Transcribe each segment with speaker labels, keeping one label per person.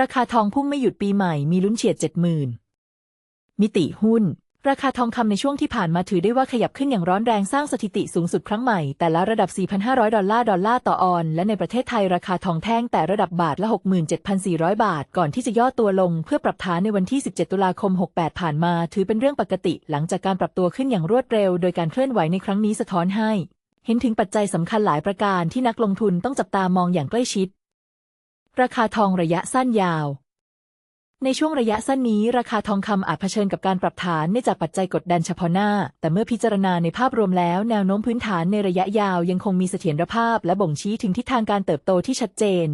Speaker 1: ราคาทองพุ่งไม่หยุดปีใหม่มีลุ้นเฉียด 70,000 มิติหุ้น ราคาทองคำในช่วงที่ผ่านมาถือได้ว่าขยับขึ้นอย่างร้อนแรงสร้างสถิติสูงสุดครั้งใหม่ แต่ละระดับ 4,500 ดอลลาร์ดอลลาร์ต่อออน และในประเทศไทยราคาทองแท่งแต่ระดับบาทละ 67,400 บาท ก่อนที่จะย่อตัวลงเพื่อปรับฐานในวันที่ 17 ตุลาคม 68 ผ่านมา ถือเป็นเรื่องปกติ หลังจากการปรับตัวขึ้นอย่างรวดเร็ว โดยการเคลื่อนไหวในครั้งนี้สะท้อนให้ เห็นถึงปัจจัยสำคัญหลายประการที่นักลงทุนต้องจับตามองอย่างใกล้ชิด ราคาทองระยะสั้นยาว ในช่วงระยะสั้นนี้ ราคาทองคำอาจเผชิญกับการปรับฐานเนื่องจากปัจจัยกดดันเฉพาะหน้า แต่เมื่อพิจารณาในภาพรวมแล้ว แนวโน้มพื้นฐานในระยะยาวยังคงมีเสถียรภาพ และบ่งชี้ถึงทิศทางการเติบโตที่ชัดเจน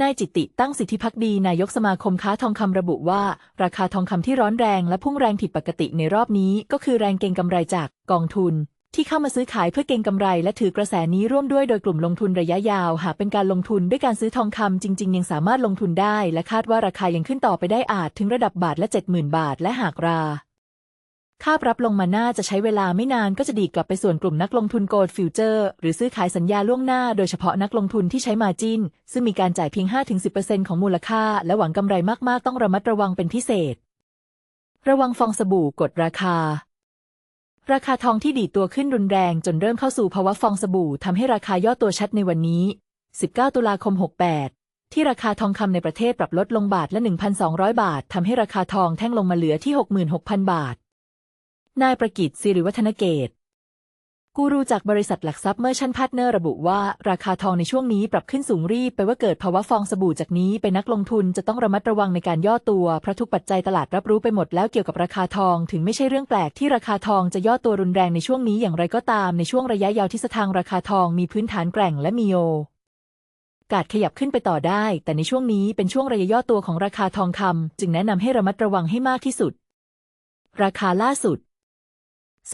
Speaker 1: นายจิตติตั้งสิทธิพักดีนายกสมาคมค้าทองคำระบุว่า ราคาทองคำที่ร้อนแรงและพุ่งแรงผิดปกติในรอบนี้ ก็คือแรงเก็งกำไรจากกองทุน ที่เข้ามาซื้อขายเพื่อเก็งกำไรและถือกระแสนี้ร่วมด้วยโดยกลุ่มลงทุนระยะยาว หากเป็นการลงทุนด้วยการซื้อทองคำจริง ๆ ยังสามารถลงทุนได้ และคาดว่าราคายังขึ้นต่อไปได้อาจถึงระดับบาทละ 70,000 บาท และหากราคาบรับลงมาน่าจะใช้เวลาไม่นานก็จะดีกลับไปส่วนกลุ่มนักลงทุนโกลด์ฟิวเจอร์หรือซื้อขายสัญญาล่วงหน้าโดยเฉพาะนักลงทุนที่ใช้มาจินซึ่งมีการจ่ายเพียง 5-10%ของมูลค่า และหวังกำไรมากๆ ต้องระมัดระวังเป็นพิเศษ ระวังฟองสบู่กดราคา ราคาทองที่ดีตัวขึ้นรุนแรงจนเริ่มเข้าสู่ภาวะฟองสบู่ทำให้ราคาย่อตัวชัดในวันนี้ 19 ตุลาคม 68 ที่ราคาทองคำในประเทศปรับลดลงบาทละ 1,200 บาททำให้ราคาทองแท่งลงมาเหลือที่ 66,000 บาท นายประกิตศิริวัฒนเกต กูรูจากบริษัทหลักทรัพย์เมอร์ชันพาร์ทเนอร์ระบุว่า ราคาทองในช่วงนี้ปรับขึ้นสูงรีบไปว่าเกิดภาวะฟองสบู่จากนี้ไปนักลงทุนจะต้องระมัดระวังในการย่อตัว เพราะทุกปัจจัยตลาดรับรู้ไปหมดแล้วเกี่ยวกับราคาทอง ถึงไม่ใช่เรื่องแปลกที่ราคาทองจะย่อตัวรุนแรงในช่วงนี้อย่างไรก็ตาม ในช่วงระยะยาวที่สถางราคาทองมีพื้นฐานแกร่งและมีโอกาสขยับขึ้นไปต่อได้ แต่ในช่วงนี้เป็นช่วงระยะย่อตัวของราคาทองคำจึงแนะนำให้ระมัดระวังให้มากที่สุด ราคาล่าสุด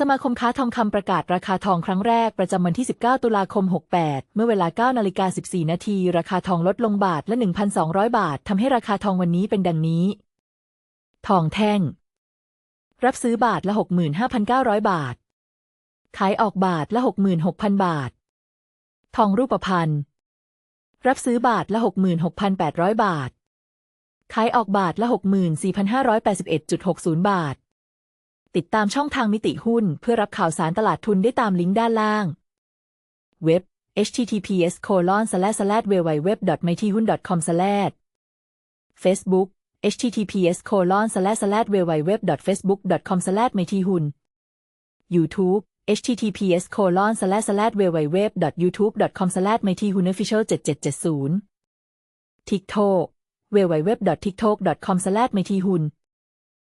Speaker 1: สมาคมค้าทองคำประกาศราคาทองครั้งแรกประจำวันที่ 19 ตุลาคม 68 เมื่อเวลา9นาฬิกา14 นาที ราคาทองลดลงบาทละ 1,200 บาท ทำให้ราคาทองวันนี้เป็นดังนี้ ทองแท่ง รับซื้อบาทละ 65,900 บาท ขายออกบาทละ 66,000 บาท ทองรูปพรรณ รับซื้อบาทละ 66,800 บาท ขายออกบาทละ 64,581.60 บาท ติดตามช่องทางมิติหุ้น เพื่อรับข่าวสารตลาดทุนได้ตามลิงก์ด้านล่าง เว็บ https colon slash slash www m i t h u n com slash Facebook https colon slash slash www facebook com slash m i t h u n YouTube https colon slash slash www youtube com slash m i t h u n official 7770 TikTok www tiktok com slash m i t h u n